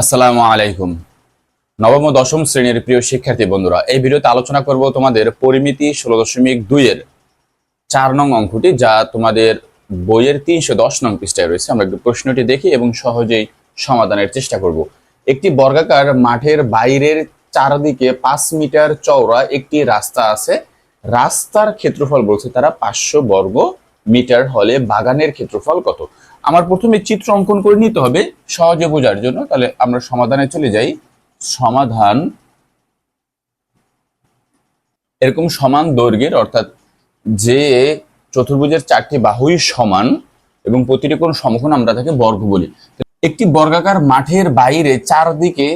আসসালামু আলাইকুম। নবম দশম শ্রেণির প্রিয় শিক্ষার্থী বন্ধুরা, এই ভিডিওতে আলোচনা করব তোমাদের পরিমিতি ষোলো দশমিক দুইয়ের চার নং অঙ্কটি, যা তোমাদের বইয়ের তিনশো দশ নং পৃষ্ঠায় রয়েছে। আমরা একটু প্রশ্নটি দেখি এবং সহজেই সমাধানের চেষ্টা করব। একটি বর্গাকার মাঠের বাইরের চারদিকে পাঁচ মিটার চওড়া একটি রাস্তা আছে। রাস্তার ক্ষেত্রফল বলছে তারা পাঁচশো বর্গ মিটার হলে বাগানের ক্ষেত্রফল কত? আমার প্রথমে চিত্র অঙ্কন করে নিতে হবে সহজে বোঝার জন্য, তাহলে আমরা সমাধানে চলে যাই। সমাধান, এরকম সমান দৈর্ঘ্যের, অর্থাৎ যে চতুর্ভুজের চারটি বাহুই সমান এবং প্রতিটি কোন সমকোণ আমরা তাকে বর্গ বলি। একটি বর্গাকার মাঠের বাইরে চারদিকে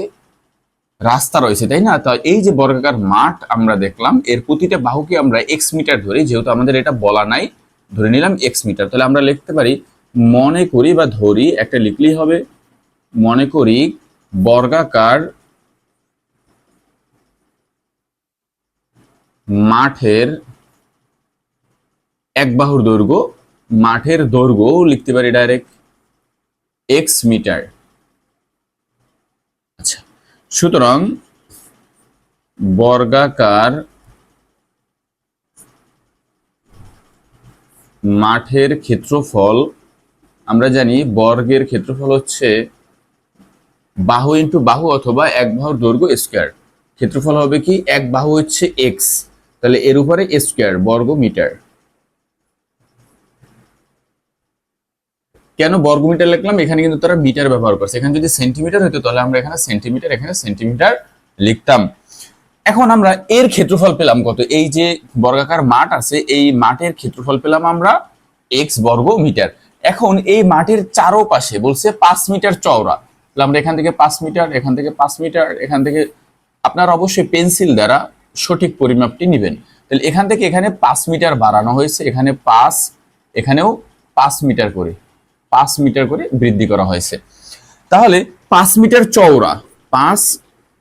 রাস্তা রয়েছে, তাই না? তো এই যে বর্গাকার মাঠ আমরা দেখলাম, এর প্রতিটা বাহুকে আমরা এক্স মিটার ধরি, যেহেতু আমাদের এটা বলা নাই, ধরে নিলাম এক্স মিটার তাহলে আমরা লিখতে পারি মনে করি বা ধরি, একটা লিখলেই হবে, মনে করি বর্গাকার মাঠের এক বাহুর দৈর্ঘ্য, মাঠের দৈর্ঘ্য লিখতে পারি ডাইরেক্ট এক্স মিটার আচ্ছা সুতরাং বর্গাকার মাঠের ক্ষেত্রফল আমরা জানি বর্গের ক্ষেত্রফল হচ্ছে বাহু ইন্টু বাহু অথবা এক বাহুর দৈর্ঘ্য স্কোয়ার ক্ষেত্রফল হবে কি? এক বাহু হচ্ছে এক্স তাহলে এর উপরে স্কোয়ার বর্গ মিটার কেন বর্গ মিটার লিখলাম? এখানে কিন্তু তারা মিটার ব্যবহার করছে। এখানে যদি সেন্টিমিটার হতো, তাহলে আমরা এখানে সেন্টিমিটার এখানে সেন্টিমিটার লিখতাম। এখন আমরা এর ক্ষেত্রফল পেলাম কত? এই যে বর্গাকার মাঠ আছে, এই মাঠের ক্ষেত্রফল পেলাম আমরা এক্স বর্গ মিটার এখন এই মাঠের চারোপাশে বলছে পাঁচ মিটার চওড়া। আমরা এখান থেকে পাঁচ মিটার, এখান থেকে পাঁচ মিটার, এখান থেকে আপনার অবশ্যই পেন্সিল দ্বারা সঠিক পরিমাপটি নেবেন। তাহলে এখান থেকে এখানে পাঁচ মিটার বাড়ানো হয়েছে, এখানে পাঁচ, এখানেও পাঁচ মিটার করে, পাঁচ মিটার করে বৃদ্ধি করা হয়েছে। তাহলে পাঁচ মিটার চওড়া, পাঁচ,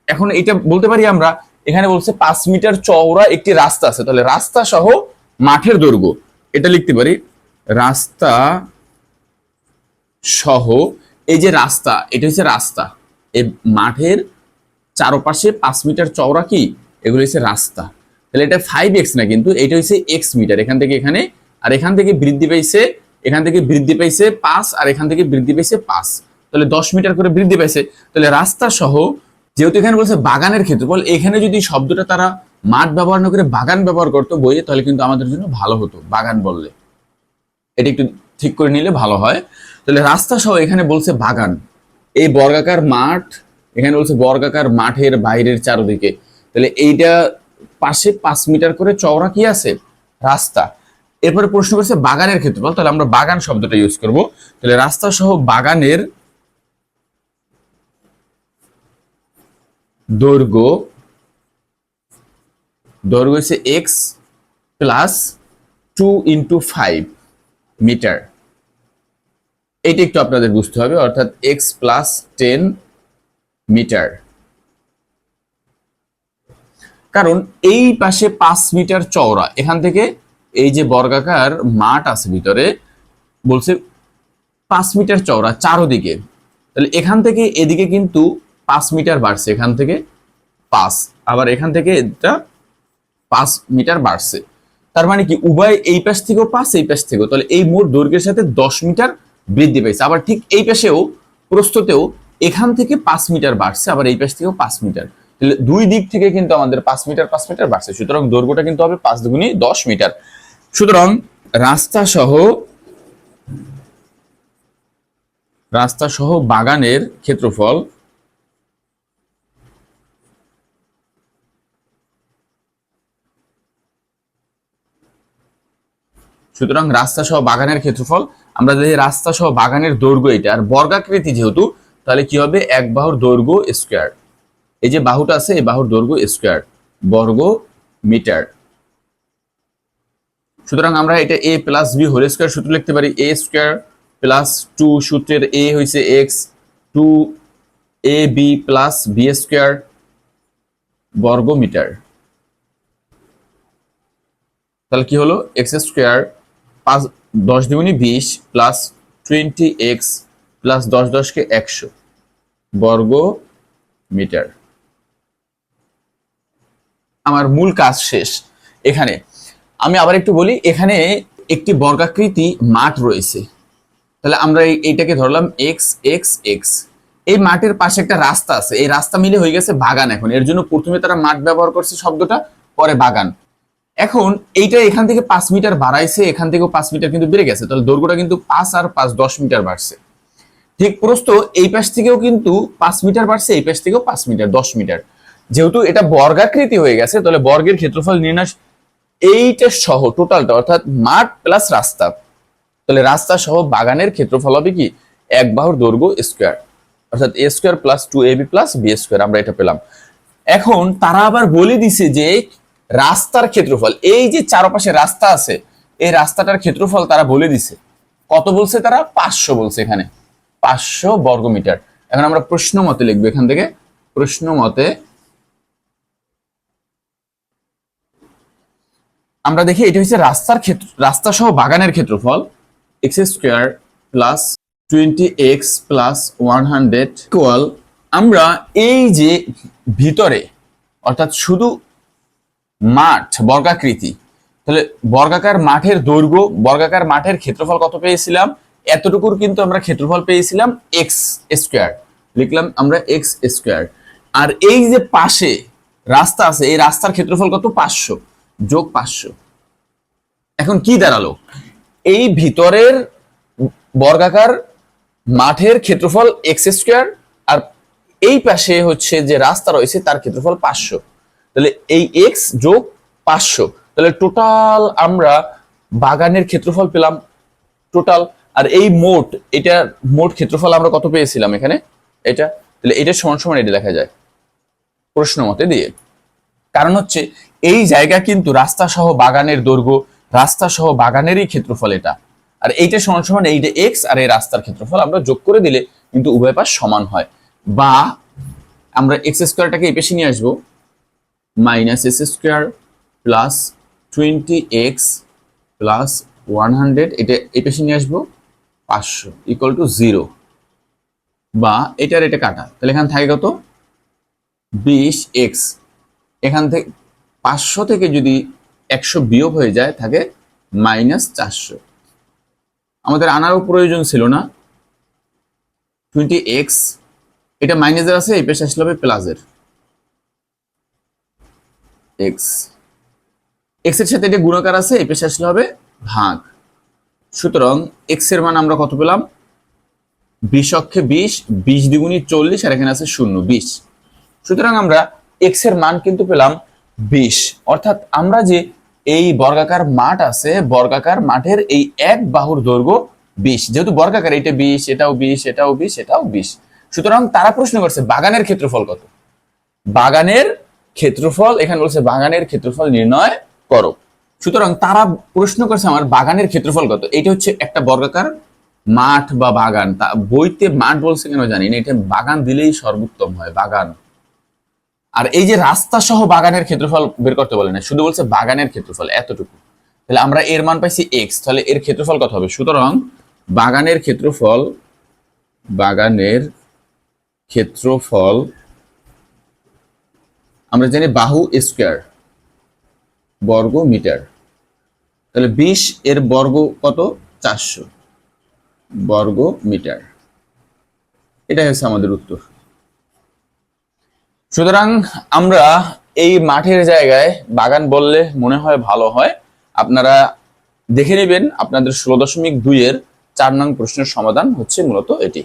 এখন এটা বলতে পারি আমরা, এখানে বলছে পাঁচ মিটার চওড়া একটি রাস্তা আছে। তাহলে রাস্তা সহ মাঠের দৈর্ঘ্য, এটা লিখতে পারি, রাস্তা সহ, এই যে রাস্তা, এটা হচ্ছে রাস্তা। এই মাঠের চারপাশে পাঁচ মিটার চওড়া কি? এগুলো হচ্ছে রাস্তা। তাহলে এটা ফাইভ এক্স না কিন্তু, এটা হচ্ছে এক্স মিটার এখান থেকে এখানে, আর এখান থেকে বৃদ্ধি পাইছে, এখান থেকে বৃদ্ধি পাইছে পাঁচ, আর এখান থেকে বৃদ্ধি পাইছে পাঁচ। তাহলে দশ মিটার করে বৃদ্ধি পাইছে। তাহলে রাস্তা সহ, যেহেতু এখানে বলছে বাগানের ক্ষেত্রফল এখানে যদি শব্দটা তারা মাঠ ব্যবহার না করে বাগান ব্যবহার করতো বইয়ে, তাহলে কিন্তু আমাদের জন্য ভালো হতো, বাগান বললে। এটা একটু ঠিক করে নিলে ভালো হয়। তাহলে রাস্তা সহ এখানে বলছে বাগান। এই বর্গাকার মাঠ, এখানে বলছে বর্গাকার মাঠের বাইরের চারদিকে। তাহলে এইটা পাশে পাঁচ মিটার করে চওড়া কি আছে? রাস্তা। এরপরে প্রশ্ন করছে বাগানের ক্ষেত্রফল তাহলে আমরা বাগান শব্দটা ইউজ করব। তাহলে রাস্তা সহ বাগানের দৈর্ঘ্য দৈর্ঘ্য হচ্ছে X plus two into five metre. এইটা একটু আপনাদের বুঝতে হবে, অর্থাৎ এক্স প্লাস টেন মিটার কারণ এই পাশে পাঁচ মিটার চওড়া, এখান থেকে এই যে বর্গাকার মাঠ আছে ভিতরে, বলছে পাঁচ মিটার চওড়া চারোদিকে। তাহলে এখান থেকে এদিকে কিন্তু পাঁচ মিটার বাড়ছে, এখান থেকে পাঁচ, আবার এখান থেকে এটা পাঁচ মিটার বাড়ছে। তার মানে কি, উভয় এই পাশ থেকেও পাঁচ, এই পাশ থেকেও। তাহলে এই মোট দৈর্ঘ্যের সাথে দশ মিটার বৃদ্ধি পেয়েছে। আবার ঠিক এই পাশেও প্রস্তুতেও এখান থেকে পাঁচ মিটার বাড়ছে, আবার এই পাশ থেকেও পাঁচ মিটার। তাহলে দুই দিক থেকে কিন্তু আমাদের পাঁচ মিটার পাঁচ মিটার বাড়ছে। সুতরাং দৈর্ঘ্যটা কিন্তু হবে পাঁচ দুগুণি দশ মিটার। সুতরাং রাস্তা সহ রাস্তা সহ বাগানের ক্ষেত্রফল সুতরাং রাস্তা সহ বাগানের ক্ষেত্রফল আমরা যদি রাস্তা সহ বাগানের দৈর্ঘ্য এটা আর বর্গাকৃতি যেহেতু, তাহলে কি হবে? এক বাহুর দৈর্ঘ্য স্কোয়ার এই যে বাহুটা আছে, এই বাহুর দৈর্ঘ্য স্কোয়ার বর্গ মিটার সুতরাং আমরা এটা A plus B whole square সূত্র লিখতে পারি। এ স্কোয়ার প্লাস টু সূত্রের এ হয়েছে X two A B plus B square বর্গ মিটার তাহলে কি হলো? এক্স স্কোয়ার পাঁচ, দশ দুগুনি বিশ প্লাস টোয়েন্টি এক্স প্লাস দশ দশকে একশো বর্গ মিটার। আমার মূল কাজ শেষ। এখানে আমি আবার একটু বলি, এখানে একটি বর্গাকৃতি মাঠ রয়েছে। তাহলে আমরা এই- এইটাকে ধরলাম এক্স এক্স এক্স এই মাঠের পাশে একটা রাস্তা আছে। এই রাস্তা মিলে হয়ে গেছে বাগান এখন। এর জন্য প্রথমে তারা মাঠ ব্যবহার করছে শব্দটা, পরে বাগান। এখন এইটা এখান থেকে পাঁচ মিটার বাড়াইছে, এখান থেকেও পাঁচ মিটার কিন্তু বেড়ে গেছে। তাহলে দৈর্ঘ্যটা কিন্তু পাঁচ আর পাঁচ দশ মিটার বাড়ছে। ঠিক প্রস্ত এই পাশ থেকেও কিন্তু পাঁচ মিটার বাড়ছে, এই পাশ থেকেও পাঁচ মিটার, দশ মিটার। যেহেতু এটা বর্গাকৃতি হয়ে গেছে, তাহলে বর্গের ক্ষেত্রফল নির্ণয় এইটা সহ টোটালটা অর্থাৎ মাঠ প্লাস রাস্তা। তাহলে রাস্তা সহ বাগানের ক্ষেত্রফল হবে কি? এক বাহুর দৈর্ঘ্য স্কোয়ার অর্থাৎ A square plus two A B plus B square আমরা এটা পেলাম। এখন তারা আবার বলে দিছে যে রাস্তার ক্ষেত্রফল, এই যে চারপাশে রাস্তা আছে, এই রাস্তাটার ক্ষেত্রফল তারা বলে দিছে। কত বলছে তারা? পাঁচশো বলছে এখানে। পাঁচশো বর্গমিটার এখন আমরা প্রশ্ন মতে লিখব এখান থেকে। প্রশ্ন মতে আমরা দেখি এটা হচ্ছে রাস্তার ক্ষেত্র রাস্তা সহ বাগানের ক্ষেত্রফল। X square plus twenty X plus one hundred equal আমরা এই যে ভিতরে, অর্থাৎ শুধু মাঠ, বর্গাকৃতি। তাহলে বর্গাকার মাঠের দৈর্ঘ্য, বর্গাকার মাঠের ক্ষেত্রফল কত পেয়েছিলাম? এতটুকুর কিন্তু আমরা ক্ষেত্রফল পেয়েছিলাম এক্স স্কোয়ার লিখলাম আমরা এক্স স্কোয়ার আর এই যে পাশে রাস্তা আছে, এই রাস্তার ক্ষেত্রফল কত? পাঁচশো। যোগ পাঁচশো। এখন কি দাঁড়াল? এই ভিতরের বর্গাকার মাঠের ক্ষেত্রফল এক্স স্কোয়ার আর এই পাশে হচ্ছে যে রাস্তা রয়েছে, তার ক্ষেত্রফল পাঁচশো। তাহলে এই এক্স যোগ পাঁচশো। তাহলে টোটাল আমরা বাগানের ক্ষেত্রফল পেলাম টোটাল আর এই মোট, এটা মোট ক্ষেত্রফল আমরা কত পেয়েছিলাম এখানে? এটা, তাহলে এটা সমান সমান এটা লেখা যায়। প্রশ্ন মতে দিয়ে। কারণ হচ্ছে, এই জায়গা কিন্তু রাস্তা সহ বাগানের দৈর্ঘ্য, রাস্তা সহ বাগানেরই ক্ষেত্রফল এটা। আর এইটা সমান সমান এইটা এক্স আর এই রাস্তার ক্ষেত্রফল আমরা যোগ করে দিলে কিন্তু উভয় পাশ সমান হয়। বা আমরা এক্স স্কোয়ারটাকে এই পেশে নিয়ে আসব। Minus S square plus twenty X plus one hundred এটা এই পেশে নিয়ে আসব পাঁচশো ইকুয়াল টু জিরো বা এটার এটা কাটা। তাহলে এখানে থাকে কত? বিশ এক্স এখান থেকে পাঁচশো থেকে যদি একশো বিয়োগ হয়ে যায়, থাকে মাইনাস চারশো। আমাদের আনারও প্রয়োজন ছিল না। টোয়েন্টি এক্স এটা মাইনাসের আছে, এই পেশে আসলে হবে প্লাসের এক্স এক্সের সাথে এটা গুণাকার আছে, এই পেশে আসলে হবে ভাগ। সুতরাং এক্সের মান আমরা কত পেলাম? বিশ অক্ষে বিশ বিশ দ্বিগুণী চল্লিশ, আর এখানে আছে শূন্য, বিশ। সুতরাং আমরা এক্সের মান কিন্তু পেলাম বিশ। অর্থাৎ আমরা যে এই বর্গাকার মাঠ আছে, বর্গাকার মাঠের এই এক বাহুর দৈর্ঘ্য বিশ। যেহেতু বর্গাকার এটা বিশ, এটাও বিশ এটাও বিশ এটাও বিশ। সুতরাং তারা প্রশ্ন করছে, বাগানের ক্ষেত্রফল কত? বাগানের ক্ষেত্রফল, এখানে বলছে বাগানের ক্ষেত্রফল নির্ণয় করো। সুতরাং তারা প্রশ্ন করছে আমার বাগানের ক্ষেত্রফল কত? এটা হচ্ছে একটা বর্গাকার মাঠ বা বাগান। তা বইতে মাঠ বলছে কেন জানি না, এটা বাগান দিলেই সর্বোত্তম হয়, বাগান। আর এই যে রাস্তা সহ বাগানের ক্ষেত্রফল বের করতে বলে না, শুধু বলছে বাগানের ক্ষেত্রফল, এতটুকু। তাহলে আমরা এর মান পাইছি এক্স তাহলে এর ক্ষেত্রফল কত হবে? সুতরাং বাগানের ক্ষেত্রফল বাগানের ক্ষেত্রফল আমরা জানি বাহু স্কোয়ার, বর্গ মিটার। তাহলে বিশ এর বর্গ কত? চারশো বর্গ মিটার। এটাই হচ্ছে আমাদের উত্তর। সুতরাং আমরা এই মাঠের জায়গায় বাগান বললে মনে হয় ভালো হয়। আপনারা দেখে নেবেন, আপনাদের ষোলো দশমিক দুইয়ের চার নং প্রশ্নের সমাধান হচ্ছে মূলত এটি।